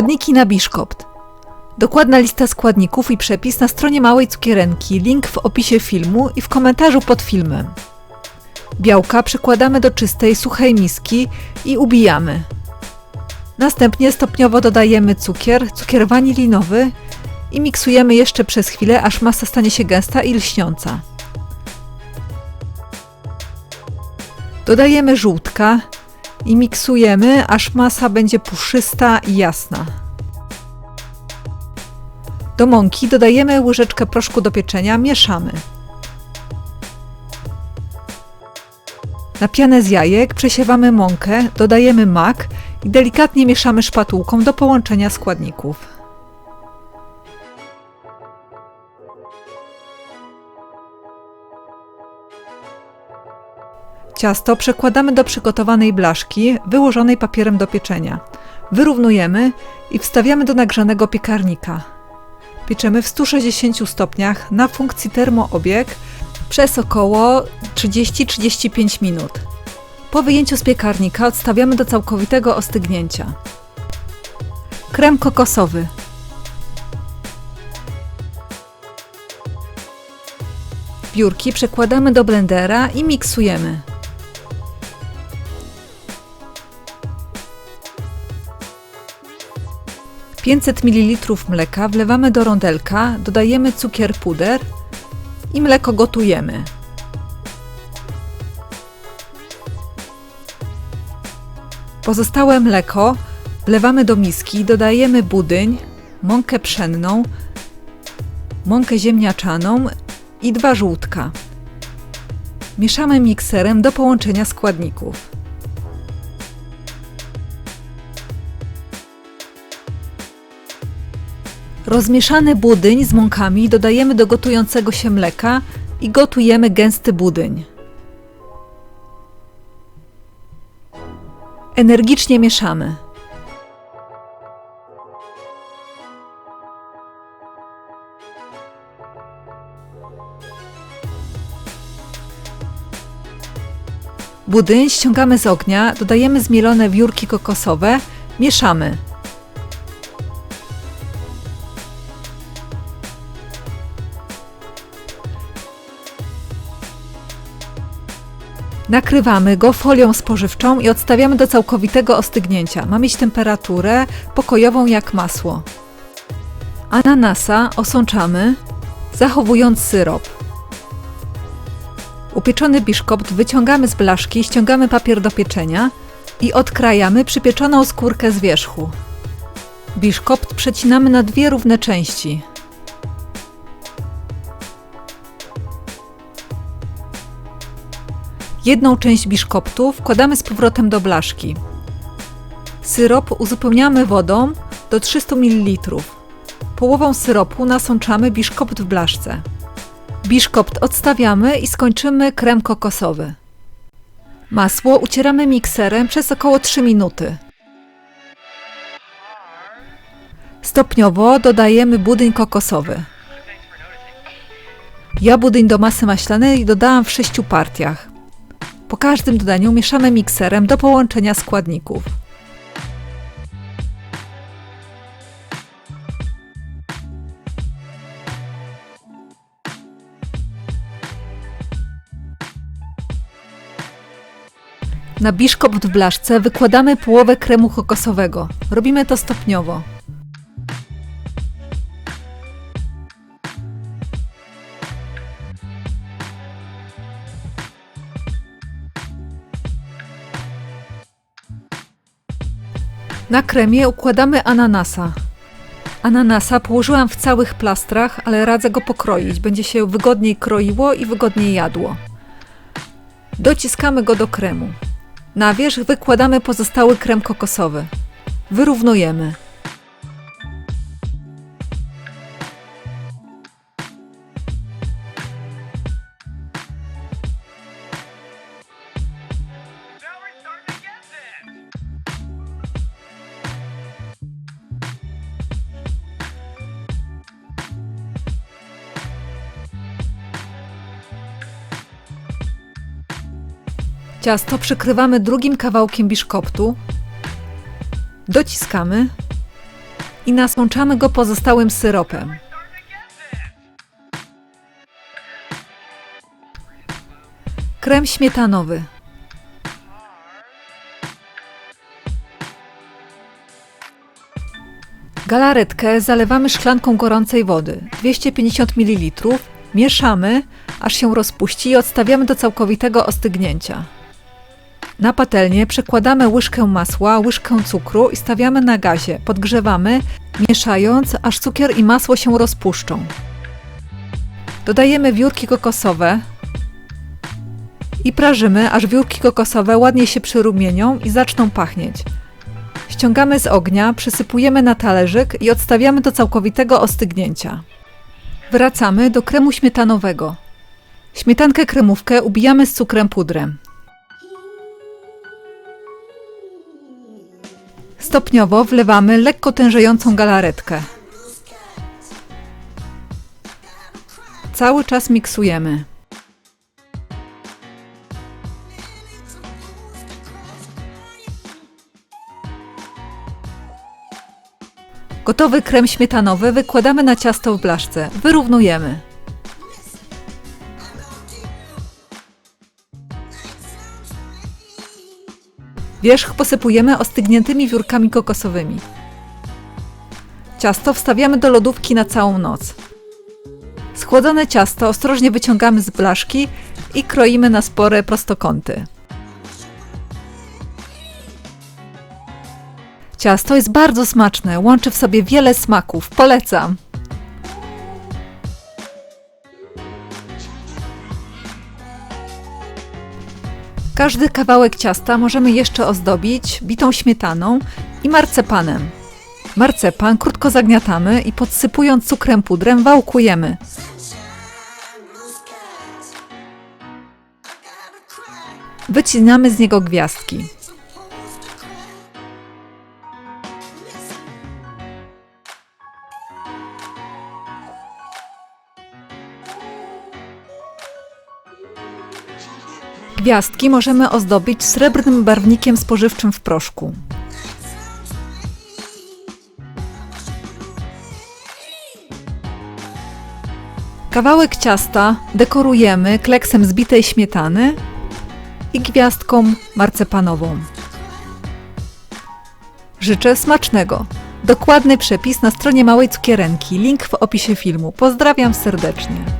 Składniki na biszkopt. Dokładna lista składników i przepis na stronie Małej Cukierenki, link w opisie filmu i w komentarzu pod filmem. Białka przekładamy do czystej, suchej miski i ubijamy. Następnie stopniowo dodajemy cukier, cukier wanilinowy i miksujemy jeszcze przez chwilę, aż masa stanie się gęsta i lśniąca. Dodajemy żółtka i miksujemy, aż masa będzie puszysta i jasna. Do mąki dodajemy łyżeczkę proszku do pieczenia, mieszamy. Na pianę z jajek przesiewamy mąkę, dodajemy mak i delikatnie mieszamy szpatułką do połączenia składników. Ciasto przekładamy do przygotowanej blaszki, wyłożonej papierem do pieczenia. Wyrównujemy i wstawiamy do nagrzanego piekarnika. Pieczemy w 160 stopniach na funkcji termoobieg przez około 30-35 minut. Po wyjęciu z piekarnika odstawiamy do całkowitego ostygnięcia. Krem kokosowy. Biurki przekładamy do blendera i miksujemy. Pięćset ml mleka wlewamy do rondelka, dodajemy cukier puder i mleko gotujemy. Pozostałe mleko wlewamy do miski, dodajemy budyń, mąkę pszenną, mąkę ziemniaczaną i dwa żółtka. Mieszamy mikserem do połączenia składników. Rozmieszany budyń z mąkami dodajemy do gotującego się mleka i gotujemy gęsty budyń. Energicznie mieszamy. Budyń ściągamy z ognia, dodajemy zmielone wiórki kokosowe, mieszamy. Nakrywamy go folią spożywczą i odstawiamy do całkowitego ostygnięcia. Ma mieć temperaturę pokojową jak masło. Ananasa osączamy, zachowując syrop. Upieczony biszkopt wyciągamy z blaszki, ściągamy papier do pieczenia i odkrajamy przypieczoną skórkę z wierzchu. Biszkopt przecinamy na dwie równe części. Jedną część biszkoptu wkładamy z powrotem do blaszki. Syrop uzupełniamy wodą do 300 ml. Połową syropu nasączamy biszkopt w blaszce. Biszkopt odstawiamy i skończymy krem kokosowy. Masło ucieramy mikserem przez około 3 minuty. Stopniowo dodajemy budyń kokosowy. Ja budyń do masy maślanej dodałam w sześciu partiach. Po każdym dodaniu mieszamy mikserem do połączenia składników. Na biszkopt w blaszce wykładamy połowę kremu kokosowego. Robimy to stopniowo. Na kremie układamy ananasa. Ananasa położyłam w całych plastrach, ale radzę go pokroić. Będzie się wygodniej kroiło i wygodniej jadło. Dociskamy go do kremu. Na wierzch wykładamy pozostały krem kokosowy. Wyrównujemy. Ciasto przykrywamy drugim kawałkiem biszkoptu. Dociskamy i nasączamy go pozostałym syropem. Krem śmietanowy. Galaretkę zalewamy szklanką gorącej wody 250 ml, mieszamy aż się rozpuści i odstawiamy do całkowitego ostygnięcia. Na patelnię przekładamy łyżkę masła, łyżkę cukru i stawiamy na gazie. Podgrzewamy, mieszając aż cukier i masło się rozpuszczą. Dodajemy wiórki kokosowe i prażymy, aż wiórki kokosowe ładnie się przyrumienią i zaczną pachnieć. Ściągamy z ognia, przysypujemy na talerzyk i odstawiamy do całkowitego ostygnięcia. Wracamy do kremu śmietanowego. Śmietankę kremówkę ubijamy z cukrem pudrem. Stopniowo wlewamy lekko tężejącą galaretkę. Cały czas miksujemy. Gotowy krem śmietanowy wykładamy na ciasto w blaszce. Wyrównujemy. Wierzch posypujemy ostygniętymi wiórkami kokosowymi. Ciasto wstawiamy do lodówki na całą noc. Schłodzone ciasto ostrożnie wyciągamy z blaszki i kroimy na spore prostokąty. Ciasto jest bardzo smaczne, łączy w sobie wiele smaków. Polecam! Każdy kawałek ciasta możemy jeszcze ozdobić bitą śmietaną i marcepanem. Marcepan krótko zagniatamy i podsypując cukrem pudrem wałkujemy. Wycinamy z niego gwiazdki. Gwiazdki możemy ozdobić srebrnym barwnikiem spożywczym w proszku. Kawałek ciasta dekorujemy kleksem zbitej śmietany i gwiazdką marcepanową. Życzę smacznego. Dokładny przepis na stronie Małej Cukierenki. Link w opisie filmu. Pozdrawiam serdecznie.